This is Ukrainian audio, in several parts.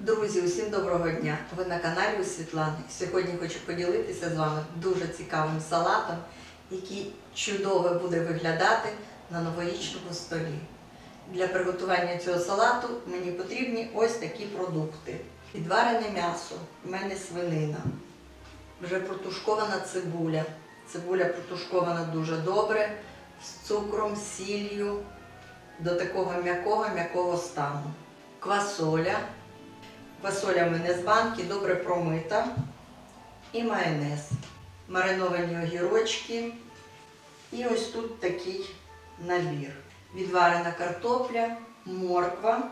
Друзі, усім доброго дня! Ви на каналі у Світлани. Сьогодні хочу поділитися з вами дуже цікавим салатом, який чудово буде виглядати на новорічному столі. Для приготування цього салату мені потрібні ось такі продукти: підварене м'ясо, в мене свинина, вже протушкована цибуля. Цибуля протушкована дуже добре, з цукром, сіллю, до такого м'якого м'якого стану. Квасоля. Квасоля в мене з банки, добре промита. І майонез. Мариновані огірочки. І ось тут такий набір. Відварена картопля, морква,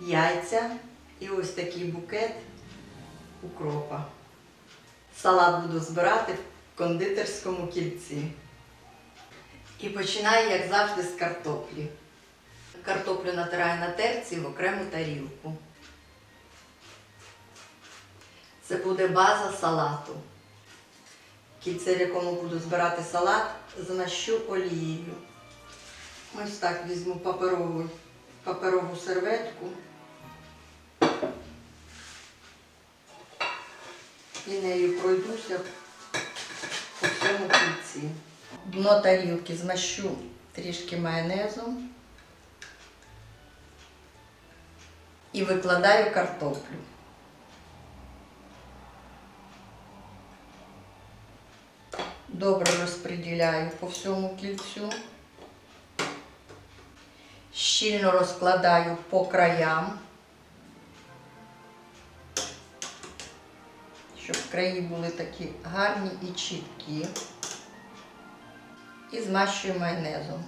яйця і ось такий букет укропа. Салат буду збирати в кондитерському кільці. І починаю, як завжди, з картоплі. Картоплю натираю на терці в окрему тарілку. Це буде база салату. Кільце, в якому буду збирати салат, змащу олією. Ось так візьму паперову, паперову серветку і нею пройдуся по всьому кільці. Дно тарілки змащу трішки майонезом і викладаю картоплю. Добре розподіляю по всьому кільцю. Щільно розкладаю по краям, щоб краї були такі гарні і чіткі. І змащую майонезом.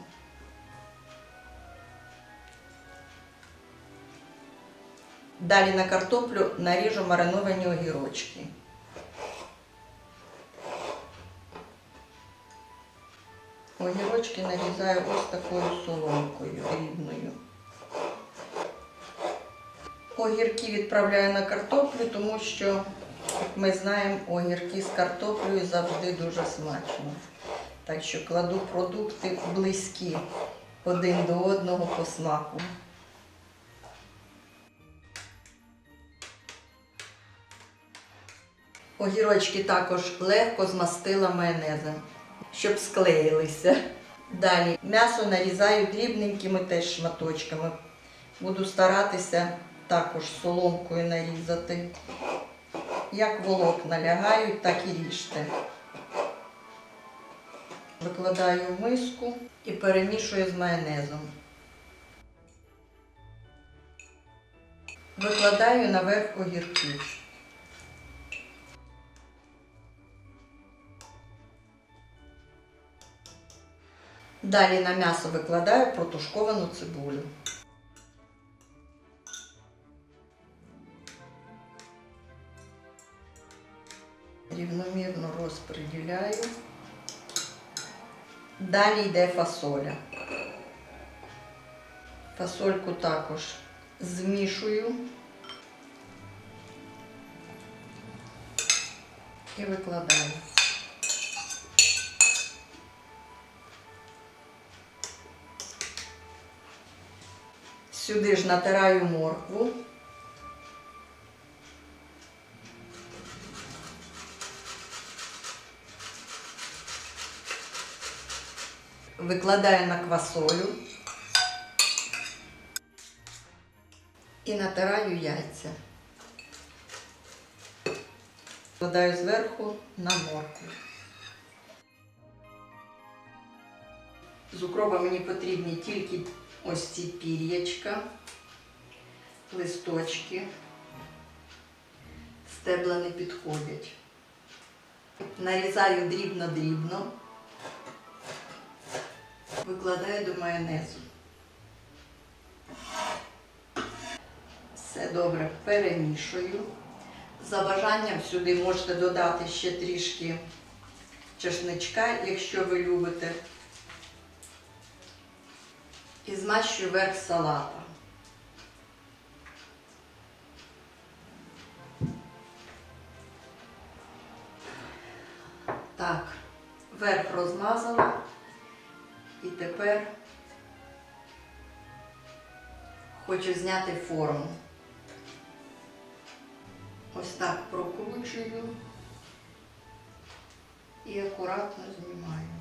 Далі на картоплю наріжу мариновані огірочки. Огірочки нарізаю ось такою соломкою дрібною. Огірки відправляю на картоплю, тому що, ми знаємо, огірки з картоплею завжди дуже смачно. Так що кладу продукти близькі один до одного по смаку. Огірочки також легко змастила майонезом, щоб склеїлися. Далі м'ясо нарізаю дрібненькими теж шматочками. Буду старатися також соломкою нарізати. Як волокна лягають, так і ріжте. Викладаю в миску і перемішую з майонезом. Викладаю наверх огірки. Далі на м'ясо викладаю протушковану цибулю. Рівномірно розподіляю. Далі йде фасоля. Фасольку також змішую і викладаю. Сюди ж натираю моркву. Викладаю на квасолю і натираю яйця. Викладаю зверху на моркву. З укропа мені потрібні тільки ось ці пір'ячка, листочки, стебла не підходять. Нарізаю дрібно-дрібно, викладаю до майонезу. Все добре перемішую. За бажанням сюди можете додати ще трішки чесничка, якщо ви любите і змащую верх салата. Так, верх розмазала і тепер хочу зняти форму. Ось так прокручую і акуратно знімаю.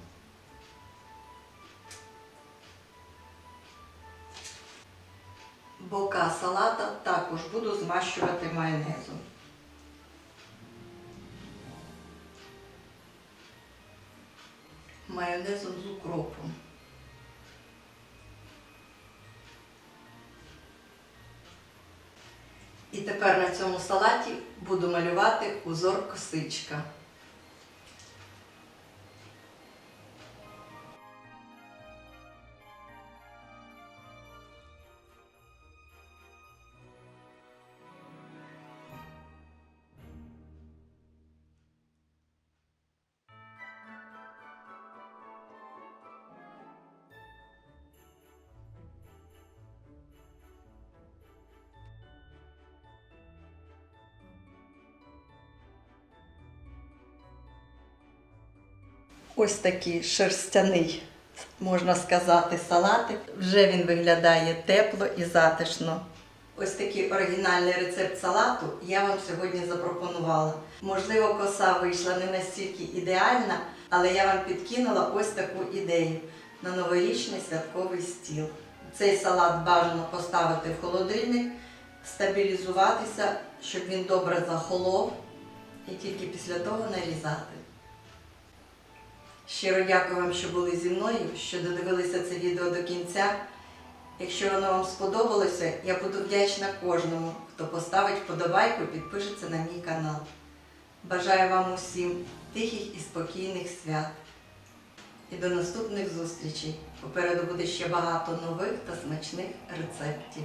Бока салата також буду змащувати майонезом. Майонезом з укропом. І тепер на цьому салаті буду малювати узор косичка. Ось такий шерстяний, можна сказати, салатик. Вже він виглядає тепло і затишно. Ось такий оригінальний рецепт салату я вам сьогодні запропонувала. Можливо, коса вийшла не настільки ідеальна, але я вам підкинула ось таку ідею на новорічний святковий стіл. Цей салат бажано поставити в холодильник, стабілізуватися, щоб він добре захолов, і тільки після того нарізати. Щиро дякую вам, що були зі мною, що додивилися це відео до кінця. Якщо воно вам сподобалося, я буду вдячна кожному, хто поставить вподобайку і підпишеться на мій канал. Бажаю вам усім тихих і спокійних свят. І до наступних зустрічей. Попереду буде ще багато нових та смачних рецептів.